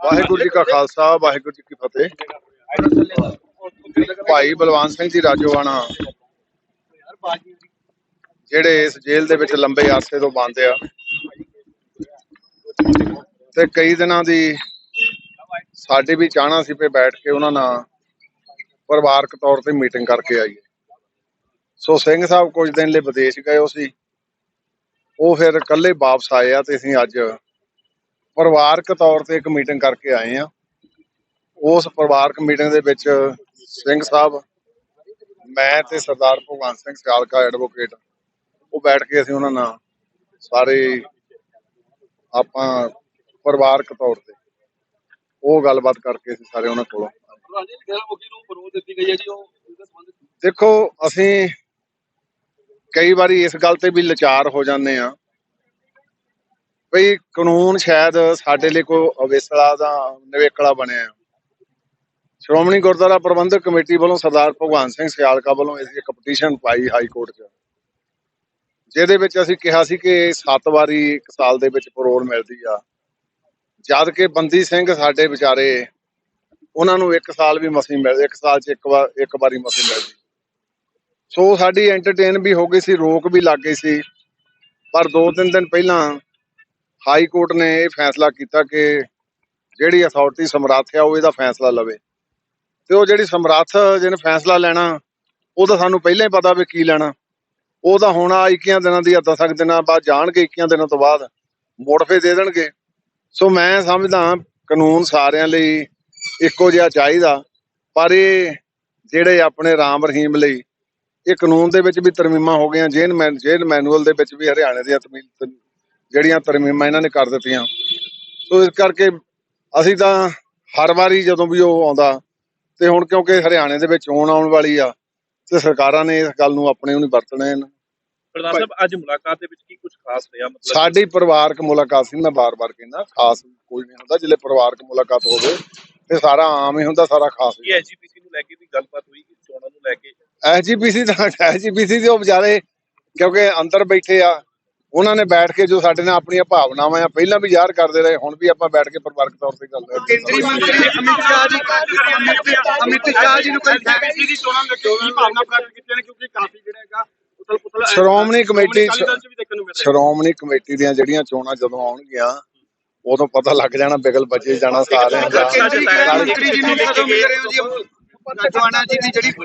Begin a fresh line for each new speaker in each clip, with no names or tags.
ਵਾਹਿਗੁਰੂ ਜੀ ਕਾ ਖਾਲਸਾ, ਵਾਹਿਗੁਰੂ ਜੀ ਕੀ ਫਤਿਹ। ਭਾਈ ਬਲਵੰਤ ਸਿੰਘ ਜੀ ਰਾਜੋਆਣਾ, ਜਿਹੜੇ ਇਸ ਜੇਲ੍ਹ ਦੇ ਵਿੱਚ ਲੰਬੇ ਅਰਸੇ ਤੋਂ ਬੰਦ ਆ, ਤੇ ਕਈ ਦਿਨਾਂ ਦੀ ਸਾਡੇ ਵੀ ਚਾਹਣਾ ਸੀ ਪੇ ਬੈਠ ਕੇ ਉਹਨਾਂ ਨਾਲ ਪਰਿਵਾਰਕ ਤੌਰ ਤੇ ਮੀਟਿੰਗ ਕਰਕੇ ਆਈਏ। ਸੋ ਸਿੰਘ ਸਾਹਿਬ ਕੁਝ ਦਿਨ ਲਈ ਵਿਦੇਸ਼ ਗਏ ਹੋ ਸੀ। ਉਹ ਫਿਰ ਇਕੱਲੇ ਵਾਪਸ ਆਏ ਆ ਤੇ ਅਸੀਂ ਅੱਜ ਪਰਿਵਾਰਕ ਤੌਰ ਤੇ ਇੱਕ ਮੀਟਿੰਗ ਕਰਕੇ ਆਏ ਆ ਉਸ ਪਰਿਵਾਰਕ ਮੀਟਿੰਗ ਦੇ ਵਿੱਚ ਸਿੰਘ ਸਾਹਿਬ, ਮੈਂ ਤੇ ਸਰਦਾਰ ਭਗਵੰਤ ਸਿੰਘ ਸਿਆਲਕਾ ਐਡਵੋਕੇਟ ਉਹ ਬੈਠ ਕੇ ਅਸੀਂ ਉਹਨਾਂ ਨਾਲ ਸਾਰੇ ਆਪਾਂ ਪਰਿਵਾਰਕ ਤੌਰ ਤੇ ਉਹ ਗੱਲਬਾਤ ਕਰਕੇ ਅਸੀਂ ਸਾਰੇ ਉਹਨਾਂ ਕੋਲੋਂ ਦੇਖੋ, ਅਸੀਂ ਕਈ ਵਾਰੀ ਇਸ ਗੱਲ ਤੇ ਵੀ ਲਾਚਾਰ ਹੋ ਜਾਂਦੇ ਆ ਭਈ ਕਾਨੂੰਨ ਸ਼ਾਇਦ ਸਾਡੇ ਲਈ ਕੋਈ ਅਵੇਸਲਾ ਦਾ ਨਿਵੇਕਲਾ ਬਣਿਆ ਹੈ। ਸ਼੍ਰੋਮਣੀ ਗੁਰਦੁਆਰਾ ਪ੍ਰਬੰਧਕ ਕਮੇਟੀ ਵੱਲੋਂ ਸਰਦਾਰ ਭਗਵਾਨ ਸਿੰਘ ਸਿਆਲਕਾ ਵੱਲੋਂ ਅਸੀਂ ਇੱਕ ਪਟੀਸ਼ਨ ਪਾਈ ਹਾਈ ਕੋਰਟ 'ਚ। ਜਿਹਦੇ ਵਿੱਚ ਅਸੀਂ ਕਿਹਾ ਸੀ ਕਿ 7 ਵਾਰੀ ਇੱਕ ਸਾਲ ਦੇ ਵਿੱਚ ਪਰੋਲ ਮਿਲਦੀ ਆ। ਜਦ ਕਿ ਬੰਦੀ ਸਿੰਘ ਸਾਡੇ ਵਿਚਾਰੇ, ਉਹਨਾਂ ਨੂੰ ਇੱਕ ਸਾਲ ਵੀ ਮਸੀਂ ਮਿਲ, ਇੱਕ ਸਾਲ 'ਚ ਇੱਕ ਵਾਰ, ਇੱਕ ਵਾਰੀ ਮਸੀਂ ਮਿਲਦੀ ਸੋ ਸਾਡੀ ਐਂਟਰਟੇਨ ਵੀ ਹੋ ਗਈ ਸੀ, ਰੋਕ ਵੀ ਲੱਗ ਗਈ ਸੀ। ਪਰ ਦੋ ਤਿੰਨ ਦਿਨ ਪਹਿਲਾਂ ਹਾਈ ਕੋਰਟ ਨੇ ਇਹ ਫੈਸਲਾ ਕੀਤਾ ਕਿ ਜਿਹੜੀ ਅਥਾਰਟੀ ਸਮਰੱਥ ਆ, ਉਹ ਇਹਦਾ ਫੈਸਲਾ ਲਵੇ। ਤੇ ਉਹ ਜਿਹੜੀ ਸਮਰੱਥ ਜਿਹਨੇ ਫੈਸਲਾ ਲੈਣਾ, ਉਹ ਤਾਂ ਸਾਨੂੰ ਪਹਿਲਾਂ ਹੀ ਪਤਾ ਵੀ ਕੀ ਲੈਣਾ। ਉਹ ਤਾਂ ਹੁਣ ਆ 21 ਦਿਨਾਂ ਦੀ 10 ਦਿਨਾਂ ਬਾਅਦ ਜਾਣਗੇ 21 ਦਿਨਾਂ ਤੋਂ ਬਾਅਦ ਮੋੜ ਦੇ ਦੇਣਗੇ। ਸੋ ਮੈਂ ਸਮਝਦਾ ਕਾਨੂੰਨ ਸਾਰਿਆਂ ਲਈ ਇੱਕੋ ਜਿਹਾ ਚਾਹੀਦਾ। ਪਰ ਇਹ ਜਿਹੜੇ ਆਪਣੇ ਰਾਮ ਰਹੀਮ ਲਈ, ਇਹ ਕਾਨੂੰਨ ਦੇ ਵਿੱਚ ਵੀ ਤਰਮੀਮਾਂ ਹੋ ਗਈਆਂ। ਜੇਨ ਮੈਨ ਜੇਨ ਮੈਨੂਅਲ ਦੇ ਵਿੱਚ ਵੀ ਹਰਿਆਣੇ ਦੀਆਂ ਤਮੀ- ਜਿਹੜੀਆਂ ਤਰਮੀਮਾਂ ਇਹਨਾਂ ਨੇ ਕਰ ਦਿੱਤੀਆਂ। ਸੋ ਇਸ ਕਰਕੇ ਅਸੀਂ ਤਾਂ ਹਰ ਵਾਰੀ ਜਦੋਂ ਵੀ ਉਹ ਆਉਂਦਾ ਤੇ ਹੁਣ ਕਿਉਂਕਿ ਹਰਿਆਣੇ ਦੇ ਵਿੱਚ ਚੋਣ ਆਉਣ ਵਾਲੀ ਆ ਤੇ ਸਰਕਾਰਾਂ ਨੇ ਇਸ ਗੱਲ ਨੂੰ ਆਪਣੇ ਨੂੰ ਵਰਤਣਾ ਹੈ
ਪ੍ਰਧਾਨ ਸਾਹਿਬ ਅੱਜ ਮੁਲਾਕਾਤ ਦੇ ਵਿੱਚ ਕੀ ਕੁਝ ਖਾਸ ਰਿਹਾ? ਮਤਲਬ
ਸਾਡੀ ਪਰਿਵਾਰਕ ਮੁਲਾਕਾਤ ਸੀ ਮੈਂ ਬਾਰ-ਬਾਰ ਕਹਿੰਦਾ ਖਾਸ ਕੋਈ ਨਹੀਂ ਹੁੰਦਾ ਜਿਲੇ ਪਰਿਵਾਰਕ ਮੁਲਾਕਾਤ ਹੋਵੇ ਤੇ ਸਾਰਾ ਆਮ ਹੀ ਹੁੰਦਾ ਸਾਰਾ ਖਾਸ
ਕੀ ਐਸਜੀਪੀਸੀ ਨੂੰ ਲੈ ਕੇ ਵੀ ਗੱਲਬਾਤ ਹੋਈ ਕਿ ਚੋਣਾਂ ਨੂੰ ਲੈ ਕੇ?
ਐਸਜੀਪੀਸੀ ਦਾ ਐਸਜੀਪੀਸੀ ਦੇ ਉਹ ਵਿਚਾਰੇ ਕਿਉਂਕਿ ਅੰਦਰ ਬੈਠੇ ਆ ਉਹਨਾਂ ਨੇ ਬੈਠ ਕੇ ਜੋ ਸਾਡੇ ਨਾਲ ਆਪਣੀਆਂ ਭਾਵਨਾਵਾਂ ਆ ਪਹਿਲਾਂ ਵੀ ਜ਼ਾਹਰ ਕਰਦੇ ਰਹੇ ਹੁਣ ਵੀ ਆਪਾਂ ਬੈਠ ਕੇ ਪਰਿਵਾਰਕ ਤੌਰ ਤੇ ਗੱਲ ਕਰਦੇ
ਕੇਂਦਰੀ ਮੰਤਰੀ ਅਮਿਤ ਸ਼ਾਹ ਜੀ ਅਮਿਤ ਅਮਿਤ ਸ਼ਾਹ ਜੀ ਨੂੰ ਕੋਈ ਐਮਪੀ ਦੀ ਚੋਣਾਂ ਦੇ ਕੀ ਭਾਵਨਾ ਪ੍ਰਗਟ ਕੀਤੀਆਂ ਨੇ ਕਿਉਂਕਿ ਕਾਫੀ ਜਿਹੜਾ ਹੈਗਾ
ਸ਼੍ਰੋਮਣੀ ਕਮੇਟੀ ਸ਼੍ਰੋਮਣੀ ਕਮੇਟੀ ਦੀਆਂ ਜਿਹੜੀਆਂ ਚੋਣਾਂ ਜਦੋਂ ਆਉਣਗੀਆਂ ਉਦੋਂ ਪਤਾ ਲੱਗ ਜਾਣਾ ਬਿਗਲ ਬੱਜੇ ਜਾਣਾ ਸਾਰਿਆਂ ਦਾ।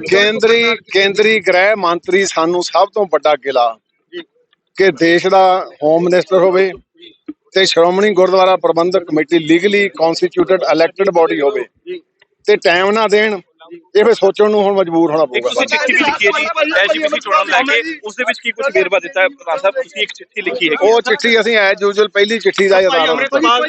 ਕੇਂਦਰੀ
ਕੇਂਦਰੀ ਗ੍ਰਹਿ ਮੰਤਰੀ ਸਾਨੂੰ ਸਭ ਤੋਂ ਵੱਡਾ ਗਿਲਾ ਕਿ ਦੇਸ਼ ਦਾ ਹੋਮ ਮਿਨਿਸਟਰ ਹੋਵੇ ਤੇ Shiromani Gurdwara Prabandhak committee legally constituted elected body ਹੋਵੇ ਤੇ ਟਾਈਮ ਨਾ ਦੇਣ ਇਹ ਫਿਰ ਸੋਚਣ ਨੂੰ ਹੁਣ ਮਜਬੂਰ ਹੋਣਾ ਪਊਗਾ।
ਤੁਸੀਂ ਚਿੱਠੀ ਵੀ ਲਿਖੀ ਹੈ ਜੀ ਐਸਜੀਪੀਸੀ ਚੋਣਾਂ ਲੈ ਕੇ ਉਸ ਦੇ ਵਿੱਚ ਕੀ ਕੁਝ ਵੇਰਵਾ ਦਿੱਤਾ ਹੈ ਪ੍ਰਧਾਨ ਸਾਹਿਬ? ਤੁਸੀਂ ਇੱਕ ਚਿੱਠੀ ਲਿਖੀ ਹੈ
ਉਹ ਚਿੱਠੀ ਅਸੀਂ ਐਜ਼ ਯੂਜੂਅਲ ਪਹਿਲੀ ਚਿੱਠੀ ਦਾ ਹੀ ਆਧਾਰ
ਅੰਮ੍ਰਿਤਪਾਲ